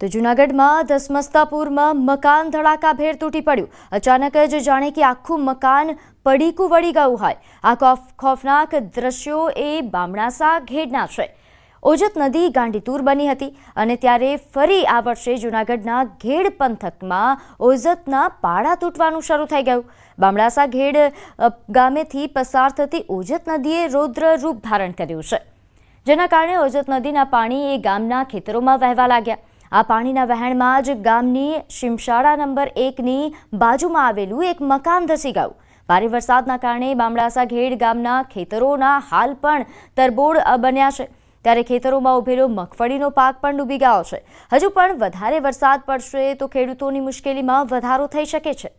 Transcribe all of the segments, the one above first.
તો જૂનાગઢમાં ધસમસ્તાપુરમાં મકાન ધડાકાભેર તૂટી પડ્યું. અચાનક જ જાણે કે આખું મકાન પડીકું વળી ગયું હોય. આ ખોફ, ખોફનાક દ્રશ્યો એ બામણાસા ઘેડના છે. ઓજત નદી ગાંડીતુર બની હતી અને ત્યારે ફરી આ વર્ષે જૂનાગઢના ઘેડ પંથકમાં ઓજતના પાડા તૂટવાનું શરૂ થઈ ગયું. બામણાસા ઘેડ ગામેથી પસાર થતી ઓજત નદીએ રૌદ્ર રૂપ ધારણ કર્યું છે. જેના કારણે ઓજત નદીના પાણી એ ગામના ખેતરોમાં વહેવા લાગ્યા. આ પાણીના વહેણમાં જ ગામની શિમશાળા નંબર એકની બાજુમાં આવેલું એક મકાન ધસી ગયું. ભારે વરસાદના કારણે બામડાસા ઘેડ ગામના ખેતરોના હાલ પણ તરબોળ બન્યા છે. ત્યારે ખેતરોમાં ઉભેલો મગફળીનો પાક પણ ડૂબી ગયો છે. હજુ પણ વધારે વરસાદ પડશે તો ખેડૂતોની મુશ્કેલીમાં વધારો થઈ શકે છે.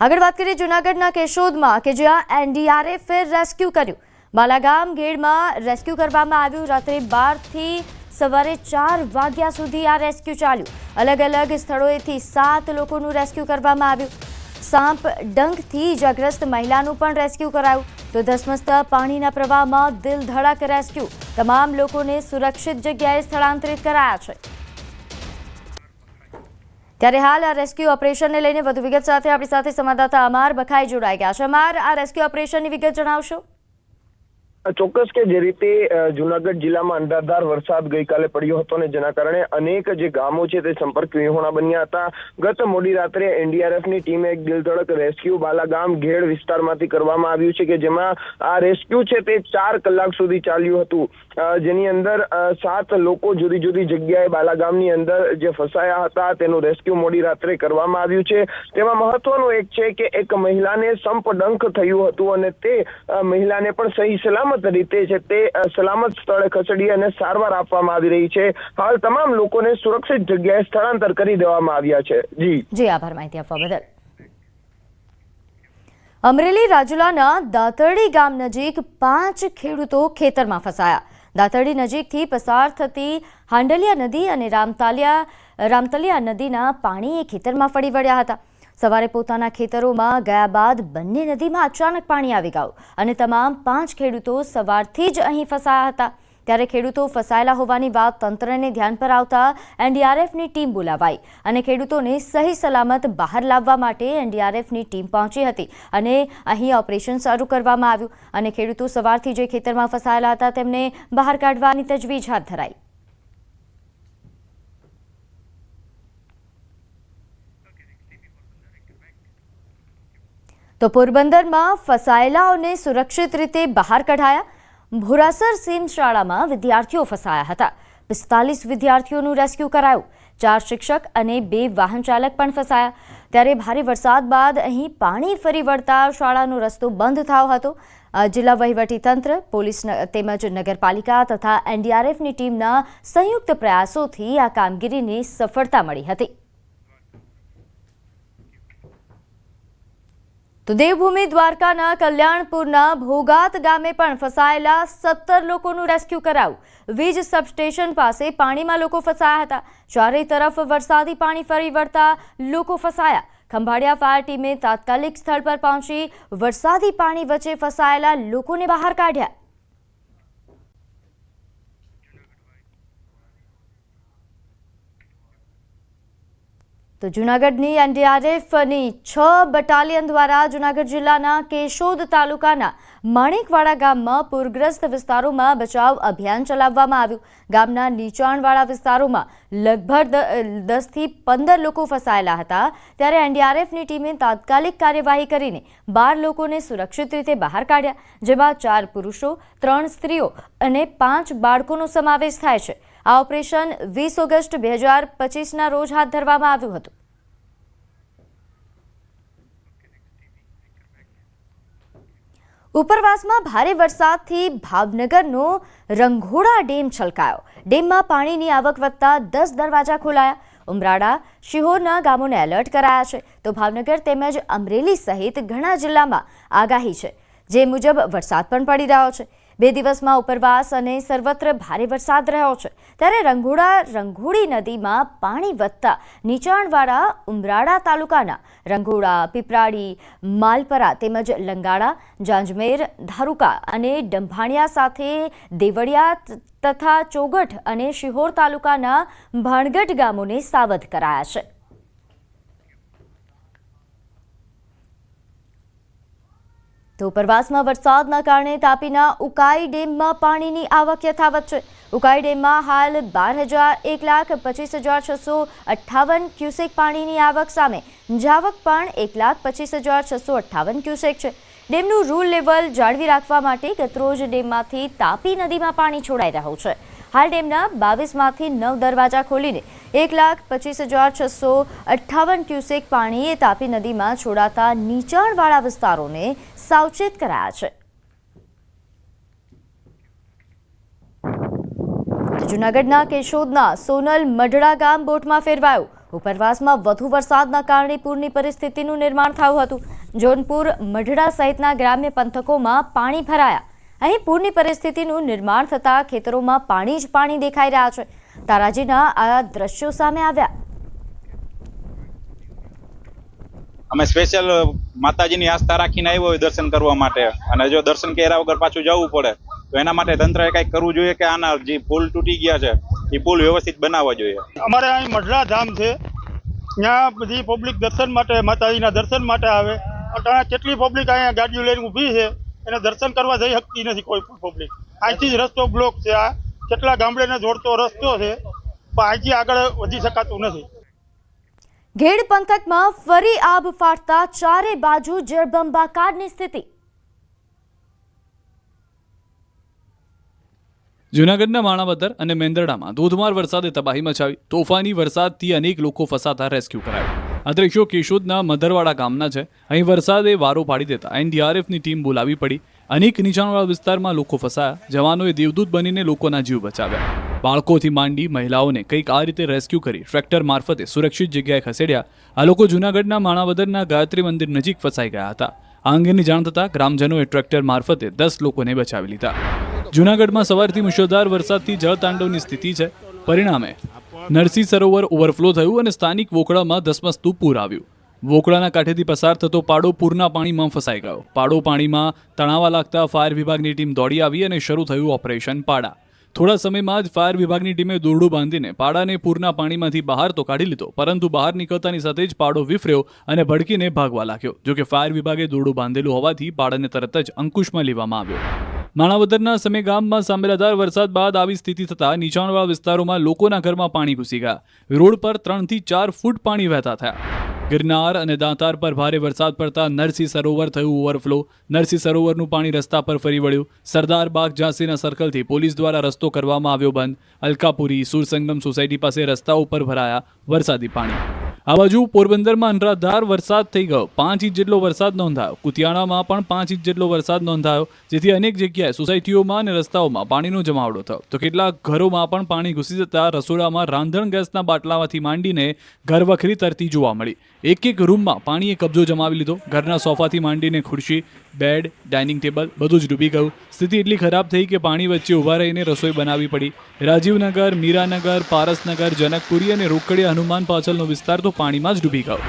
આગળ વાત કરીએ જૂનાગઢના કેશોદમાં કે જ્યાં એનડીઆરએફે રેસ્ક્યુ કર્યું. બાલાગામ ગેડમાં રેસ્ક્યુ કરવામાં આવ્યું. રાત્રે બારથી સવારે ચાર વાગ્યા સુધી આ રેસ્ક્યુ ચાલ્યું. અલગ અલગ સ્થળોએથી સાત લોકોનું રેસ્ક્યુ કરવામાં આવ્યું. સાંપ ડંખથી ઇજાગ્રસ્ત મહિલાનું પણ રેસ્ક્યુ કરાયું. તો ધસમસતા પાણીના પ્રવાહમાં દિલ ધડાક રેસ્ક્યુ. તમામ લોકોને સુરક્ષિત જગ્યાએ સ્થળાંતરિત કરાયા છે. ત્યારે હાલ આ રેસ્ક્યુ ઓપરેશનને લઈને વધુ વિગત સાથે આપણી સાથે સંવાદદાતા અમાર બખાઈ જોડાઈ ગયા છે. અમાર આ રેસ્ક્યુ ઓપરેશનની વિગત જણાવશો? ચોક્કસ કે જે રીતે જુનાગઢ જિલ્લામાં અંધારધાર વરસાદ ગઈકાલે પડ્યો હતો ને જેના કારણે અનેક જે ગામો છે તે સંપર્ક વિહોણા બન્યા હતા. ગત મોડી રાત્રે એનડીઆરએફની ટીમે એક દિલધડક રેસ્ક્યુ બાલાગામ ઘેડ વિસ્તારમાંથી કરવામાં આવ્યું છે કે જેમાં આ રેસ્ક્યુ છે તે ચાર કલાક સુધી ચાલ્યું હતું. જેની અંદર સાત લોકો જુદી જુદી જગ્યાએ બાલાગામની અંદર જે ફસાયા હતા તેનું રેસ્ક્યુ મોડી રાત્રે કરવામાં આવ્યું છે. તેમાં મહત્વનું એક છે કે એક મહિલાને સંપડંખ થયું હતું અને તે મહિલાને પણ સહી સલામત રીતે છે તે સલામત સ્થળે ખસેડી અને સારવાર આપવામાં આવી રહી છે. હાલ તમામ લોકોને સુરક્ષિત જગ્યાએ સ્થળાંતર કરી દેવામાં આવ્યા છે. જી. જી, આભાર માહિતી આપવા બદલ. અમરેલી રાજુલાના દાતરડી ગામ નજીક પાંચ ખેડૂતો ખેતરમાં ફસાયા. દાતરડી નજીકથી પસાર થતી હાંડલિયા નદી અને રામતાલિયા, રામતલિયા નદીના પાણી એ ખેતરમાં ફરી વળ્યા હતા. સવારે પોતાના ખેતરોમાં ગયા બાદ બંને નદીમાં અચાનક પાણી આવી ગયું અને તમામ પાંચ ખેડૂતો સવારથી જ અહીં ફસાયા હતા. ત્યારે ખેડૂતો ફસાયેલા હોવાની વાત તંત્રને ધ્યાન પર આવતા એનડીઆરએફની ટીમ બોલાવાઈ અને ખેડૂતોને સહી સલામત બહાર લાવવા માટે એનડીઆરએફની ટીમ પહોંચી હતી અને અહીં ઓપરેશન શરૂ કરવામાં આવ્યું અને ખેડૂતો સવારથી જે ખેતરમાં ફસાયેલા હતા તેમને બહાર કાઢવાની તજવીજ હાથ ધરાઈ. તો પોરબંદરમાં ફસાયેલાઓને સુરક્ષિત રીતે બહાર કઢાયા. ભોરાસર સીમ શાળામાં વિદ્યાર્થીઓ ફસાયા હતા. પિસ્તાલીસ વિદ્યાર્થીઓનું રેસ્ક્યુ કરાયું. ચાર શિક્ષક અને બે વાહન ચાલક પણ ફસાયા. ત્યારે ભારે વરસાદ બાદ અહીં પાણી ફરી વળતા શાળાનો રસ્તો બંધ થયો હતો. જિલ્લા વહીવટીતંત્ર પોલીસ તેમજ નગરપાલિકા તથા એનડીઆરએફની ટીમના સંયુક્ત પ્રયાસોથી આ કામગીરીને સફળતા મળી હતી. તો દેવભૂમિ દ્વારકાના કલ્યાણપુરના ભોગાત ગામે પણ ફસાયેલા સત્તર લોકોનું રેસ્ક્યુ કરાયું. વીજ સબસ્ટેશન પાસે પાણીમાં લોકો ફસાયા હતા. ચારે તરફ વરસાદી પાણી ફરી વળતા લોકો ફસાયા. ખંભાળિયા ફાયર ટીમે તાત્કાલિક સ્થળ પર પહોંચી વરસાદી પાણી વચ્ચે ફસાયેલા લોકોને બહાર કાઢ્યા. તો જૂનાગઢની એનડીઆરએફની છ બટાલિયન દ્વારા જૂનાગઢ જિલ્લાના કેશોદ તાલુકાના માણેકવાડા ગામમાં પૂરગ્રસ્ત વિસ્તારોમાં બચાવ અભિયાન ચલાવવામાં આવ્યું. ગામના નીચાણવાળા વિસ્તારોમાં લગભગ દસથી પંદર લોકો ફસાયેલા હતા. ત્યારે એનડીઆરએફની ટીમે તાત્કાલિક કાર્યવાહી કરીને બાર લોકોને સુરક્ષિત રીતે બહાર કાઢ્યા, જેમાં ચાર પુરુષો, ત્રણ સ્ત્રીઓ અને પાંચ બાળકોનો સમાવેશ થાય છે. આ ઓપરેશન વીસ ઓગસ્ટ બે હજાર પચીસના રોજ હાથ ધરવામાં આવ્યું હતું. ઉપરવાસમાં ભારે વરસાદથી ભાવનગરનો રંઘોડા ડેમ છલકાયો. ડેમમાં પાણીની આવક વધતા દસ દરવાજા ખોલાયા. ઉમરાળા, શિહોરના ગામોને એલર્ટ કરાયા છે. તો ભાવનગર તેમજ અમરેલી સહિત ઘણા જિલ્લામાં આગાહી છે. જે મુજબ વરસાદ પણ પડી રહ્યો છે. બે દિવસમાં ઉપરવાસ અને સર્વત્ર ભારે વરસાદ રહ્યો છે. ત્યારે રંગોળા રંગોળી નદીમાં પાણી વધતા નીચાણવાળા ઉમરાળા તાલુકાના રંઘોડા પીપરાડી માલપરા તેમજ લંગાડા જાંજમેર, ધારુકા અને ડંભાણિયા સાથે દેવળિયા તથા ચોગઠ અને શિહોર તાલુકાના ભાણગઢ ગામોને સાવધ કરાયા છે. તો ઉપરવાસમાં વરસાદના કારણે તાપીના ઉકાઈ ડેમમાં પાણીની આવક યથાવત છે. ઉકાઈ ડેમમાં હાલ બાર હજાર એક લાખ પચીસ હજાર છસો અઠ્ઠાવન ક્યુસેક પાણીની આવક સામે જાવક પણ એક લાખ પચીસ હજાર છસો અઠ્ઠાવન ક્યુસેક છે. ડેમનું રૂલ લેવલ જાળવી રાખવા માટે ગતરોજ ડેમમાંથી તાપી નદીમાં પાણી છોડાઈ રહ્યું છે. હાલ ડેમના બાવીસમાંથી નવ દરવાજા ખોલીને એક લાખ પચીસ હજાર છસો અઠ્ઠાવન ક્યુસેક પાણી તાપી નદીમાં છોડાતા નીચાણવાળા વિસ્તારોને સાવચેત કરાયા છે. જૂનાગઢના કેશોદના સોનલ મઢડા ગામ બોટમાં ફેરવાયું. ઉપરવાસમાં વધુ વરસાદના કારણે પૂરની પરિસ્થિતિનું નિર્માણ થયું હતું. જોનપુર, મઢડા સહિતના ગ્રામ્ય પંથકોમાં પાણી ભરાયા. અહીં પૂરની પરિસ્થિતિનું નિર્માણ થતાં ખેતરોમાં પાણી જ પાણી દેખાઈ રહ્યા છે. તારાજીના આ દ્રશ્યો સામે આવ્યા. અમે સ્પેશિયલ માતાજીની આસ્થા રાખીને આવ્યો હોય દર્શન કરવા માટે. અને જો દર્શન કર્યા વગર પાછું જવું પડે, તો એના માટે તંત્રએ કંઈક કરવું જોઈએ કે આના જે પુલ તૂટી ગયા છે, એ પુલ વ્યવસ્થિત બનાવવા જોઈએ. અમારે અહીં મઢડા ધામ છે. ત્યાં બધી પબ્લિક દર્શન માટે, માતાજીના દર્શન માટે આવે. અટાણે કેટલી પબ્લિક અહીંયા ગાડીઓ લઈને ઊભી છે, એને દર્શન કરવા જઈ શકતી નથી કોઈ પણ પબ્લિક અહીંથી જ રસ્તો બ્લોક છે આ. કેટલા ગામડેને જોડતો રસ્તો છે, પણ અહીંથી આગળ વધી શકાતું નથી. ઘેડ પંથકમાં ફરી આબ ફાટતા ચારે બાજુ જળબંબાકારની સ્થિતિ. જૂનાગઢના માણાવદર અને મેંદરડામાં ધોધમાર વરસાદે તબાહી મચાવી. તોફાની વરસાદથી અનેક લોકો ફસાતા રેસ્ક્યુ કરાયા. આ દ્રશ્યો કેશોદના મધરવાડા ગામના છે. અહીં વરસાદે વારો પાડી દેતા એનડીઆરએફની ટીમ બોલાવી પડી. અનેક નીચાણવાળા વિસ્તારમાં લોકો ફસાયા. જવાનોએ દેવદૂત બનીને લોકોના જીવ બચાવ્યા. બાળકોથી માંડી મહિલાઓને કંઈક આ રીતે રેસ્ક્યુ કરી ટ્રેક્ટર મારફતે સુરક્ષિત જગ્યાએ ખસેડ્યા. આ લોકો જૂનાગઢના માણાવદરના ગાયત્રી મંદિર નજીક ફસાઈ ગયા હતા. આ અંગેની જાણ થતાં ગ્રામજનોએ ટ્રેક્ટર મારફતે દસ લોકોને બચાવી લીધા. જૂનાગઢમાં સવારથી મુશળધાર વરસાદથી જળતાંડવની સ્થિતિ છે. પરિણામે નરસિંહ સરોવર ઓવરફ્લો થયું અને સ્થાનિક વોકળામાં ધસમસતું પૂર આવ્યું. વોકળાના કાંઠેથી પસાર થતો પાડો પૂરના પાણીમાં ફસાઈ ગયો. પાડો પાણીમાં તણાવા લાગતા ફાયર વિભાગની ટીમ દોડી આવી અને શરૂ થયું ઓપરેશન પાડા. થોડા સમયમાં જ ફાયર વિભાગની ટીમે દોરડું બાંધીને પાડાને પૂરના પાણીમાંથી બહાર તો કાઢી લીધો, પરંતુ બહાર નીકળતાની સાથે જ પાડો વિફર્યો અને ભડકીને ભાગવા લાગ્યો. જોકે ફાયર વિભાગે દોરડું બાંધેલું હોવાથી પાડાને તરત જ અંકુશમાં લેવામાં આવ્યો. માણાવદરના સમે ગામમાં સાંભળાધાર વરસાદ બાદ આવી સ્થિતિ થતાં નીચાણવાળા વિસ્તારોમાં લોકોના ઘરમાં પાણી ઘૂસી ગયા. રોડ પર ત્રણથી ચાર ફૂટ પાણી વહેતા થયા. ગિરનાર અને દાંતાર પર ભારે વરસાદ પડતા નરસિંહ સરોવર થયું ઓવરફ્લો. નરસિંહ સરોવરનું પાણી રસ્તા પર ફરી વળ્યું. સરદાર બાગ ઝાંસીના સર્કલથી પોલીસ દ્વારા રસ્તો કરવામાં આવ્યો બંધ. અલકાપુરી સુરસંગમ સોસાયટી પાસે રસ્તા ઉપર ભરાયા વરસાદી પાણી. આ બાજુ પોરબંદરમાં અનરાધાર વરસાદ થઈ ગયો. પાંચ ઇંચ જેટલો વરસાદ નોંધાયો. કુતિયાણામાં પણ પાંચ ઇંચ જેટલો વરસાદ નોંધાયો, જેથી અનેક જગ્યાએ સોસાયટીઓમાં અને રસ્તાઓમાં પાણીનો જમાવડો થયો. તો કેટલાક ઘરોમાં પણ પાણી ઘૂસી જતા રસોડામાં રાંધણ ગેસના બાટલામાંથી માંડીને ઘરવખરી તરતી જોવા મળી. એક એક રૂમમાં પાણીએ કબજો જમાવી લીધો. ઘરના સોફાથી માંડીને ખુરશી, બેડ, ડાઇનિંગ ટેબલ બધું જ ડૂબી ગયું. સ્થિતિ એટલી ખરાબ થઈ કે પાણી વચ્ચે ઊભા રહીને રસોઈ બનાવવી પડી. રાજીવનગર, મીરાનગર, પારસનગર, જનકપુરી અને રોકડિયા હનુમાન પાછળનો વિસ્તાર તો પાણીમાં જ ડૂબી ગયો.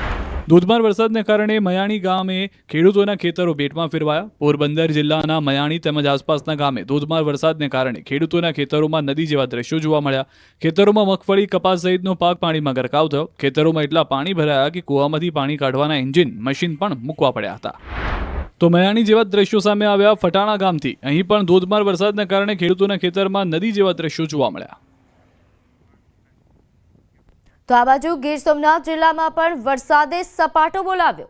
ધોધમાર વરસાદને કારણે મયાણી ગામે ખેડૂતોના ખેતરો બેટમાં ફેરવાયા. પોરબંદર જિલ્લાના મયાણી તેમજ આસપાસના ગામે ધોધમાર વરસાદને કારણે ખેડૂતોના ખેતરોમાં નદી જેવા દ્રશ્યો જોવા મળ્યા. ખેતરોમાં મગફળી, કપાસ સહિતનો પાક પાણીમાં ગરકાવ થયો. ખેતરોમાં એટલા પાણી ભરાયા કે કૂવામાંથી પાણી કાઢવાના એન્જિન, મશીન પણ મૂકવા પડ્યા હતા. તો મયાણી જેવા દ્રશ્યો સામે આવ્યા ફટાણા ગામથી. અહીં પણ ધોધમાર વરસાદને કારણે ખેડૂતોના ખેતરમાં નદી જેવા દ્રશ્યો જોવા મળ્યા. તો આ બાજુ ગીર સોમનાથ જિલ્લામાં પણ વરસાદે સપાટો બોલાવ્યો.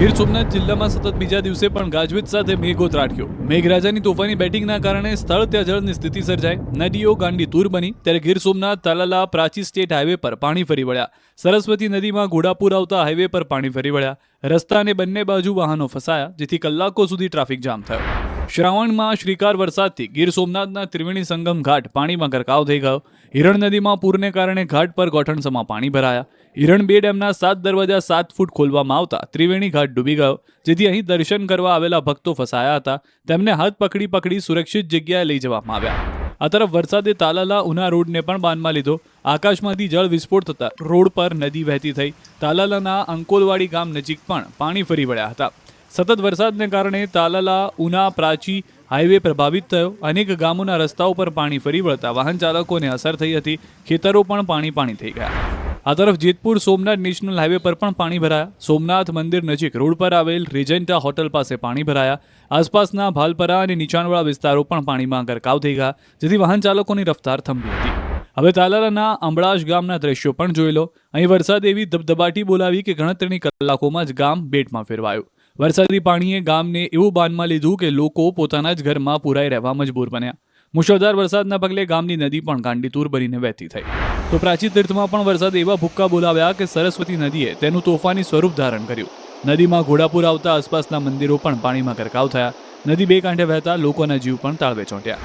ગીર સોમનાથ જિલ્લામાં સતત બીજા દિવસે પણ ગાજવીજ સાથે મેઘો ત્રાટક્યો મેઘરાજાની તોફાની બેટિંગના કારણે સ્થળ ત્યાં જળની સ્થિતિ સર્જાઈ. નદીઓ ગાંડી તૂર બની. ત્યારે ગીર સોમનાથ, તાલાલા, પ્રાચી સ્ટેટ હાઈવે પર પાણી ફરી વળ્યા. સરસ્વતી નદીમાં ઘોડાપુર આવતા હાઈવે પર પાણી ફરી વળ્યા. રસ્તાને બંને બાજુ વાહનો ફસાયા, જેથી કલાકો સુધી ટ્રાફિક જામ થયો. શ્રાવણમાં શ્રીકાર વરસાદથી ગીર સોમનાથના ત્રિવેણી સંગમ ઘાટ પાણીમાં ગરકાવ થઈ ગયો. હિરણ નદીમાં પૂરને કારણે ઘાટ પર ગોઠણસમાં પાણી ભરાયા. હિરણ બે ડેમના સાત દરવાજા સાત ફૂટ ખોલવામાં આવતા ત્રિવેણી ઘાટ ડૂબી ગયો, જેથી અહીં દર્શન કરવા આવેલા ભક્તો ફસાયા હતા. તેમને હાથ પકડી પકડી સુરક્ષિત જગ્યાએ લઈ જવામાં આવ્યા. આ તરફ વરસાદે તાલાલા ઉના રોડને પણ બાનમાં લીધો. આકાશમાંથી જળ વિસ્ફોટ થતા રોડ પર નદી વહેતી થઈ. તાલાલાના અંકોલવાડી ગામ નજીક પણ પાણી ફરી વળ્યા હતા. સતત વરસાદને કારણે તાલાલા, ઉના, પ્રાચી હાઈવે પ્રભાવિત થયો. અનેક ગામોના રસ્તાઓ પર પાણી ફરી વળતા વાહન ચાલકોને અસર થઈ હતી. ખેતરો પણ પાણી પાણી થઈ ગયા. આ તરફ જેતપુર સોમનાથ નેશનલ હાઈવે પર પણ પાણી ભરાયા. સોમનાથ મંદિર નજીક રોડ પર આવેલ રેજેન્ટા હોટલ પાસે પાણી ભરાયા. આસપાસના ભાલપરા અને નીચાણવાળા વિસ્તારો પણ પાણીમાં ગરકાવ થઈ ગયા, જેથી વાહન ચાલકોની રફતાર થંભી હતી. હવે તાલાલાના અંબળાશ ગામના દ્રશ્યો પણ જોઈ લો. અહીં વરસાદ એવી ધબધબાટી બોલાવી કે ગણતરીની કલાકોમાં જ ગામ બેટમાં ફેરવાયું. વરસાદી પાણીએ ગામને એવું બાનમાં લીધું કે લોકો પોતાના જ ઘરમાં પુરાઈ રહેવા મજબૂર બન્યા. મુશળધાર વરસાદના પગલે ગામની નદી પણ ગાંડીતૂર ભરીને વહેતી થઈ. તો પ્રાચી તીર્થમાં પણ વરસાદ એવા ભૂક્કા બોલાવ્યા કે સરસ્વતી નદીએ તેનું તોફાની સ્વરૂપ ધારણ કર્યું. નદીમાં ઘોડાપુર આવતા આસપાસના મંદિરો પણ પાણીમાં ગરકાવ થયા. નદી બે કાંઠે વહેતા લોકોના જીવ પણ તાળવે ચોંટ્યા.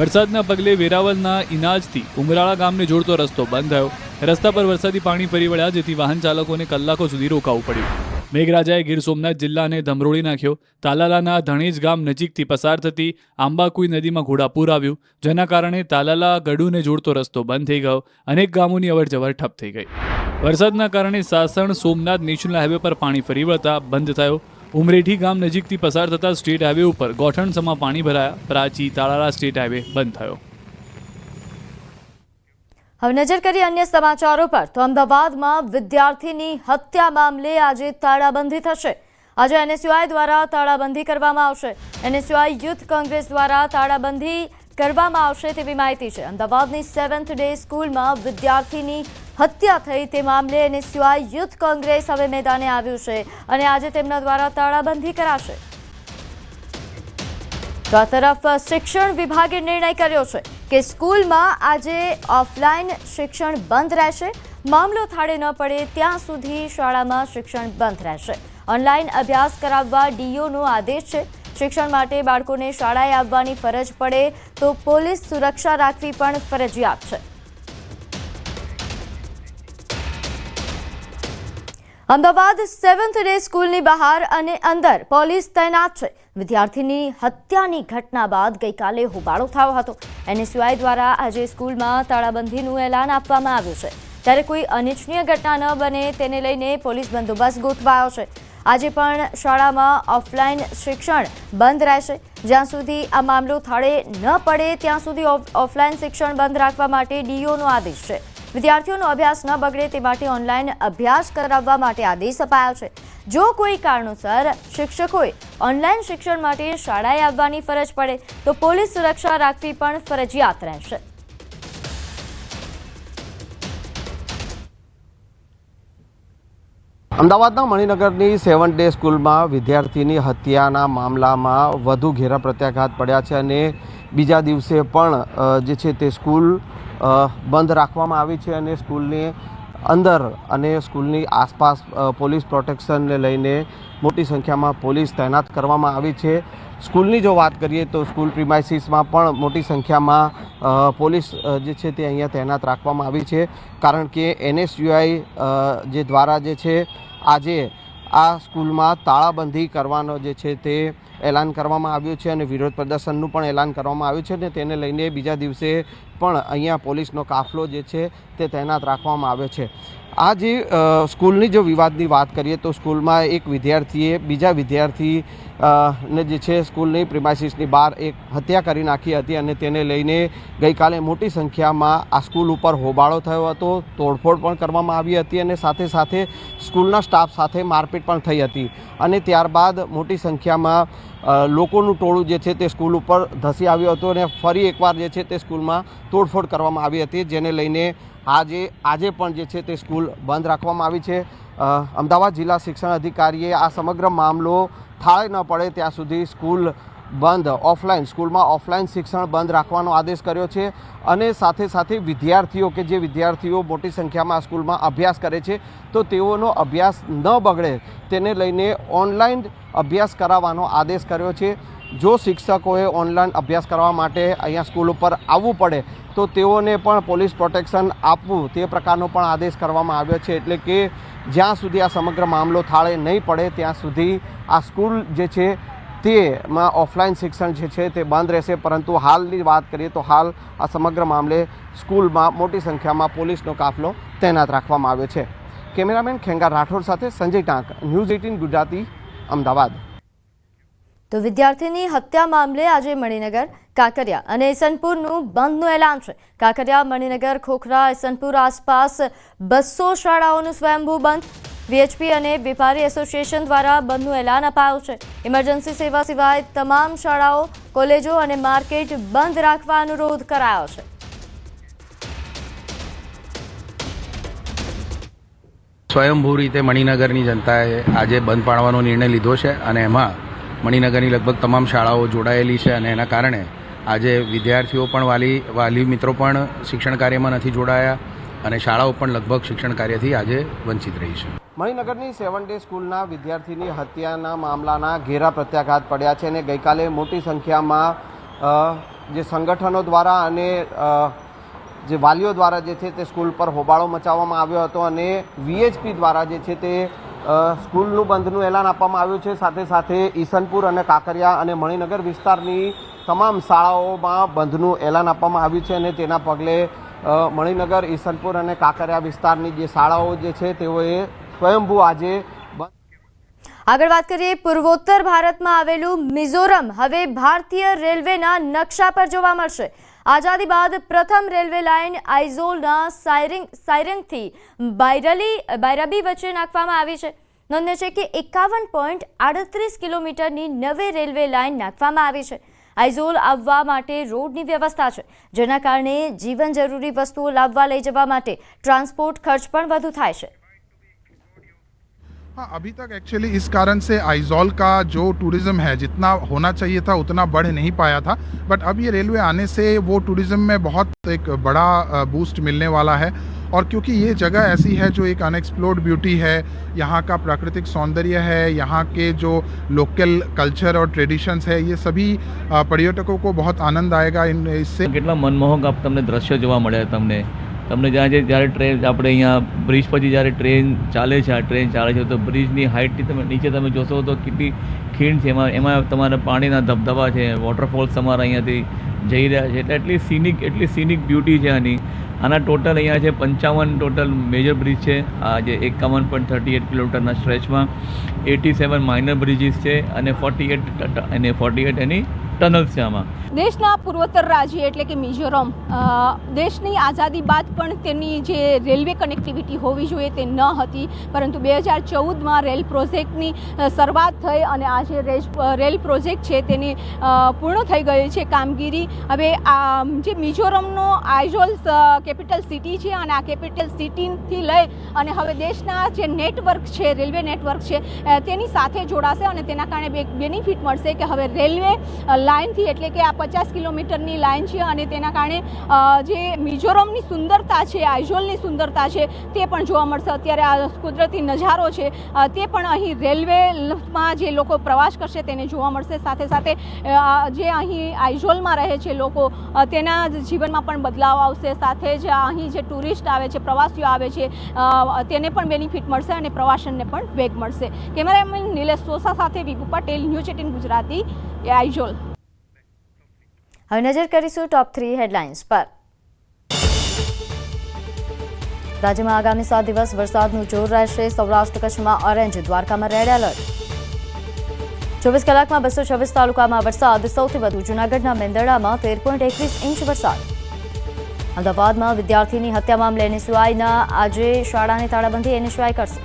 વરસાદના પગલે વેરાવલના ઇનાજથી ઉમરાળા ગામને જોડતો રસ્તો બંધ થયો. રસ્તા પર વરસાદી પાણી ફરી વળ્યા જેથી વાહન ચાલકોને કલાકો સુધી રોકાવું પડ્યું. મેઘરાજાએ ગીર સોમનાથ જિલ્લાને ધમરોળી નાખ્યો. તાલાલાના ધણેજ ગામ નજીકથી પસાર થતી આંબાકુઈ નદીમાં ઘોડાપૂર આવ્યું, જેના કારણે તાલાલા ગડુને જોડતો રસ્તો બંધ થઈ ગયો. અનેક ગામોની અવરજવર ઠપ થઈ ગઈ. વરસાદના કારણે સાસણ, સોમનાથ, નેશનલ હાઈવે પર પાણી ફરી વળતા બંધ થયો. ઉમરેઠી ગામ નજીકથી પસાર થતા સ્ટેટ હાઈવે ઉપર ગોઠણસમાં પાણી ભરાયા. પ્રાચી તાલાલા સ્ટેટ હાઈવે બંધ થયો. હવે નજર કરીએ અન્ય સમાચારો પર. તો અમદાવાદમાં વિદ્યાર્થીની હત્યા મામલે આજે તાળાબંધી થશે. આજે એનએસયુઆઈ દ્વારા તાળાબંધી કરવામાં આવશે. એનએસયુઆઈ યુથ કોંગ્રેસ દ્વારા તાળાબંધી કરવામાં આવશે તેવી માહિતી છે. અમદાવાદની સેવન્થ ડે સ્કૂલમાં વિદ્યાર્થીની હત્યા થઈ તે મામલે એનએસયુઆઈ યુથ કોંગ્રેસ હવે મેદાને આવ્યું છે અને આજે તેમના દ્વારા તાળાબંધી કરાશે. તો આ તરફ શિક્ષણ વિભાગે નિર્ણય કર્યો છે કે સ્કૂલમાં આજે ઓફલાઈન શિક્ષણ બંધ રહેશે. મામલો થાળે ન પડે ત્યાં સુધી શાળામાં શિક્ષણ બંધ રહેશે. ઓનલાઈન અભ્યાસ કરાવવા ડીઓનો આદેશ છે. શિક્ષણ માટે બાળકોને શાળાએ આવવાની ફરજ પડે તો પોલીસ સુરક્ષા રાખવી પણ ફરજિયાત છે. અમદાવાદ સેવન્થ ડે સ્કૂલની બહાર અને અંદર પોલીસ તૈનાત છે. વિદ્યાર્થીની હત્યાની ઘટના બાદ ગઈકાલે હોબાળો થયો હતો. એનએસયુઆઈ દ્વારા આજે સ્કૂલમાં તાળાબંધીનું એલાન આપવામાં આવ્યું છે. ત્યારે કોઈ અનિચ્છનીય ઘટના ન બને તેને લઈને પોલીસ બંદોબસ્ત ગોઠવાયો છે. આજે પણ શાળામાં ઓફલાઈન શિક્ષણ બંધ રહેશે. જ્યાં સુધી આ મામલો થાળે ન પડે, ત્યાં સુધી ઓફ- ઓફલાઈન શિક્ષણ બંધ રાખવા માટે ડીઓનો આદેશ છે. વિદ્યાર્થીઓનો અભ્યાસ ન બગડે તે માટે ઓનલાઈન અભ્યાસ કરાવવા માટે આદેશ અપાયો છે. જો કોઈ કારણોસર શિક્ષકોએ ઓનલાઈન શિક્ષણ માટે શાળાએ આવવાની ફરજ પડે, તો પોલીસ સુરક્ષા રાખવી પણ ફરજિયાત રહેશે. અમદાવાદના મણિનગરની સેવન ડે સ્કૂલમાં વિદ્યાર્થીની હત્યાના મામલામાં વધુ ઘેરા પ્રત્યાઘાત પડ્યા છે અને બીજા દિવસે પણ જે છે તે સ્કૂલ બંધ રાખવામાં આવી છે અને સ્કૂલની અંદર અને સ્કૂલની આસપાસ પોલીસ પ્રોટેક્શનને લઈને મોટી સંખ્યામાં પોલીસ તૈનાત કરવામાં આવી છે. સ્કૂલની જો વાત કરીએ તો સ્કૂલ પ્રિમાઇસીસમાં પણ મોટી સંખ્યામાં પોલીસ જે છે તે અહીંયા તૈનાત રાખવામાં આવી છે. કારણ કે એનએસયુઆઈ જે દ્વારા જે છે આજે આ સ્કૂલમાં તાળાબંધી કરવાનો જે છે તે એલાન કરવામાં આવ્યું છે અને વિરોધ પ્રદર્શનનું પણ એલાન કરવામાં આવ્યું છે અને તેને લઈને બીજા દિવસે પણ અહીંયા પોલીસનો કાફલો જે છે તે તૈનાત રાખવામાં આવ્યો છે. આ જે સ્કૂલની જો વિવાદની વાત કરીએ તો સ્કૂલમાં એક વિદ્યાર્થીએ બીજા વિદ્યાર્થી ને જે છે સ્કૂલની પ્રિમાઇસીસની બહાર એક હત્યા કરી નાખી હતી અને તેને લઈને ગઈકાલે મોટી સંખ્યામાં આ સ્કૂલ ઉપર હોબાળો થયો હતો. તોડફોડ પણ કરવામાં આવી હતી અને સાથે સાથે સ્કૂલના સ્ટાફ સાથે મારપીટ પણ થઈ હતી. અને ત્યારબાદ મોટી સંખ્યામાં લોકોનું ટોળું જે છે તે સ્કૂલ ઉપર ધસી આવ્યું હતું અને ફરી એકવાર જે છે તે સ્કૂલમાં તોડફોડ કરવામાં આવી હતી, જેને લઈને આજે આજે પણ જે છે તે સ્કૂલ બંધ રાખવામાં આવી છે. અમદાવાદ જિલ્લા શિક્ષણ અધિકારીએ આ સમગ્ર મામલો થાળે ન પડે ત્યાં સુધી સ્કૂલ બંધ ઓફલાઈન, સ્કૂલમાં ઓફલાઈન શિક્ષણ બંધ રાખવાનો આદેશ કર્યો છે અને સાથે સાથે વિદ્યાર્થીઓ કે જે વિદ્યાર્થીઓ મોટી સંખ્યામાં સ્કૂલમાં અભ્યાસ કરે છે, તો તેઓનો અભ્યાસ ન બગડે તેને લઈને ઓનલાઈન અભ્યાસ કરાવવાનો આદેશ કર્યો છે. જો શિક્ષકોએ ઓનલાઈન અભ્યાસ કરવા માટે અહીંયા સ્કૂલ ઉપર આવવું પડે, તો તેઓને પણ પોલીસ પ્રોટેક્શન આપવું, તે પ્રકારનો પણ આદેશ કરવામાં આવ્યો છે. એટલે કે જ્યાં સુધી આ સમગ્ર મામલો થાળે નહીં પડે, ત્યાં સુધી આ સ્કૂલ જે છે તેમાં ઓફલાઈન શિક્ષણ જે છે, તે બંધ રહેશે. પરંતુ હાલની વાત કરીએ તો હાલ આ સમગ્ર મામલે સ્કૂલમાં મોટી સંખ્યામાં પોલીસનો કાફલો તૈનાત રાખવામાં આવ્યો છે. કેમેરામેન ખેંગા રાઠોડ સાથે સંજય ટાંક, ન્યૂઝ એઇટીન ગુજરાતી, અમદાવાદ. તો વિદ્યાર્થીની હત્યા મામલે આજે મણિનગર, કાંકરિયા અને ઈસનપુરનું બંધનું એલાન છે. કાંકરિયા, મણિનગર, ખોખરા, ઈસનપુર આસપાસ બસો શાળાઓનું સ્વયંભૂ બંધ. વીએચપી અને વેપારી એસોસિએશન દ્વારા બંધનું એલાન અપાયું છે. ઇમરજન્સી સેવા સિવાય તમામ શાળાઓ, કોલેજો અને માર્કેટ બંધ રાખવા અનુરોધ કરાયો છે. સ્વયંભૂ રીતે મણિનગરની જનતાએ આજે બંધ પાડવાનો નિર્ણય લીધો છે અને એમાં મણિનગરની લગભગ તમામ શાળાઓ જોડાયેલી છે અને એના કારણે આજે વિદ્યાર્થીઓ પણ વાલી વાલી મિત્રો પણ શિક્ષણ કાર્યમાં નથી જોડાયા અને શાળાઓ પણ લગભગ શિક્ષણ કાર્યથી આજે વંચિત રહી છે. મણિનગરની સેવન ડે સ્કૂલના વિદ્યાર્થીની હત્યાના મામલાના ઘેરા પ્રત્યાઘાત પડ્યા છે અને ગઈકાલે મોટી સંખ્યામાં જે સંગઠનો દ્વારા અને જે વાલીઓ દ્વારા જે છે તે સ્કૂલ પર હોબાળો મચાવવામાં આવ્યો હતો અને વીએચપી દ્વારા જે છે તે સ્કૂલનું બંધનું એલાન આપવામાં આવ્યું છે. સાથે સાથે ઈસનપુર અને કાંકરિયા અને મણિનગર વિસ્તારની તમામ શાળાઓમાં બંધનું એલાન આપવામાં આવ્યું છે અને તેના પગલે મણિનગર, ઈસનપુર અને કાંકરિયા વિસ્તારની જે શાળાઓ જે છે તેઓએ સ્વયંભૂ આજે આગળ વાત કરીએ પૂર્વોત્તર ભારતમાં આવેલું મિઝોરમ. હવે ભારતીય રેલવેના નકશા પર જોવા મળશે. આઝાદી બાદ પ્રથમ રેલવે લાઇન આઇઝોલના સાયરિંગ સાયરંગથી બાયરલી, બાયરાબી વચ્ચે નાખવામાં આવી છે. નોંધ્ય છે કે એકાવન પોઈન્ટ આડત્રીસ કિલોમીટરની નવી રેલવે લાઇન નાખવામાં આવી છે. આઇઝોલ આવવા માટે રોડની વ્યવસ્થા છે, જેના કારણે જીવન જરૂરી વસ્તુઓ લાવવા લઈ જવા માટે ટ્રાન્સપોર્ટ ખર્ચ પણ વધુ થાય છે. हाँ अभी तक एक्चुअली इस कारण से आइजॉल का जो टूरिज्म है जितना होना चाहिए था उतना बढ़ नहीं पाया था बट अब ये रेलवे आने से वो टूरिज्म में बहुत एक बड़ा बूस्ट मिलने वाला है और क्योंकि ये जगह ऐसी है जो एक अनएक्सप्लोर्ड ब्यूटी है यहाँ का प्राकृतिक सौंदर्य है यहाँ के जो लोकल कल्चर और ट्रेडिशंस है ये सभी अ, पर्यटकों को बहुत आनंद आएगा इन इससे કેટલા મનમોહક આપ તમને દ્રશ્ય જોવા મળ્યા તમને તમને જ્યાં જે જ્યારે ટ્રેન આપણે અહીંયા બ્રિજ પછી જ્યારે ટ્રેન ચાલે છે, આ ટ્રેન ચાલે છે, તો બ્રિજની હાઇટથી તમે નીચે તમે જોશો તો કેટલી ખીણ છે. એમાં એમાં તમારા પાણીના ધબધબા છે વોટરફોલ્સ તમારા અહીંયાથી જઈ રહ્યા છે. એટલે એટલી સિનિક એટલી સિનિક બ્યુટી છે આની. આના ટોટલ અહીંયા છે પંચાવન ટોટલ મેજર બ્રિજ છે. આ જે એકાવન પોઈન્ટ થર્ટી એટ કિલોમીટરના સ્ટ્રેચમાં એટી સેવન માઇનર બ્રિજીસ છે અને ફોર્ટી એટ અને ફોર્ટી એટ એની ટનલ્સ છે આમાં. દેશના પૂર્વોત્તર રાજ્ય એટલે કે મિઝોરમ દેશની આઝાદી બાદ પણ તેની જે રેલવે કનેક્ટિવિટી હોવી જોઈએ તે ન હતી. પરંતુ બે હજાર ચૌદમાં રેલ પ્રોજેક્ટની શરૂઆત થઈ અને આ જે રેલ પ્રોજેક્ટ છે તેની પૂર્ણ થઈ ગઈ છે કામગીરી. હવે આ જે મિઝોરમનો આઇઝોલ કેપિટલ સિટી છે અને આ કેપિટલ સિટીથી લઈ અને હવે દેશના જે નેટવર્ક છે, રેલવે નેટવર્ક છે તેની સાથે જોડાશે અને તેના કારણે બેનિફિટ મળશે કે હવે રેલવે લાઇનથી, એટલે કે આ પચાસ કિલોમીટરની લાઇન છે અને તેના કારણે જે મિઝોરમની સુંદરતા છે, આઇઝોલની સુંદરતા છે, તે પણ જોવા મળશે. અત્યારે આ કુદરતી નજારો છે તે પણ અહીં રેલવેમાં જે લોકો પ્રવાસ કરશે તેને જોવા મળશે. સાથે સાથે જે અહીં આઇઝોલમાં રહે છે લોકો તેના જીવનમાં પણ બદલાવ આવશે. સાથે જ અહીં જે ટુરિસ્ટ આવે છે, પ્રવાસીઓ આવે છે તેને પણ બેનિફિટ મળશે અને પ્રવાસનને પણ વેગ મળશે. કેમેરામેન નિલેશ સોસા સાથે વિપુ પટેલ ન્યૂઝ એટીન ગુજરાતી આઇઝોલ. હવે નજર કરીશું ટોપ થ્રી હેડલાઇન્સ પર. રાજ્યમાં આગામી સાત દિવસ વરસાદનું જોર રહેશે. સૌરાષ્ટ્ર કચ્છમાં ઓરેન્જ દ્વારકામાં રેડ એલર્ટ ચોવીસ કલાકમાં બસો છવ્વીસ તાલુકામાં વરસાદ. સૌથી વધુ જૂનાગઢના મેંદરડામાં તેર પોઈન્ટ એકવીસ ઇંચ વરસાદ. અમદાવાદમાં વિદ્યાર્થીની હત્યા મામલે એનએસયુઆઈના આજે શાળાની તાળાબંધી એનએસયુઆઈ કરશે.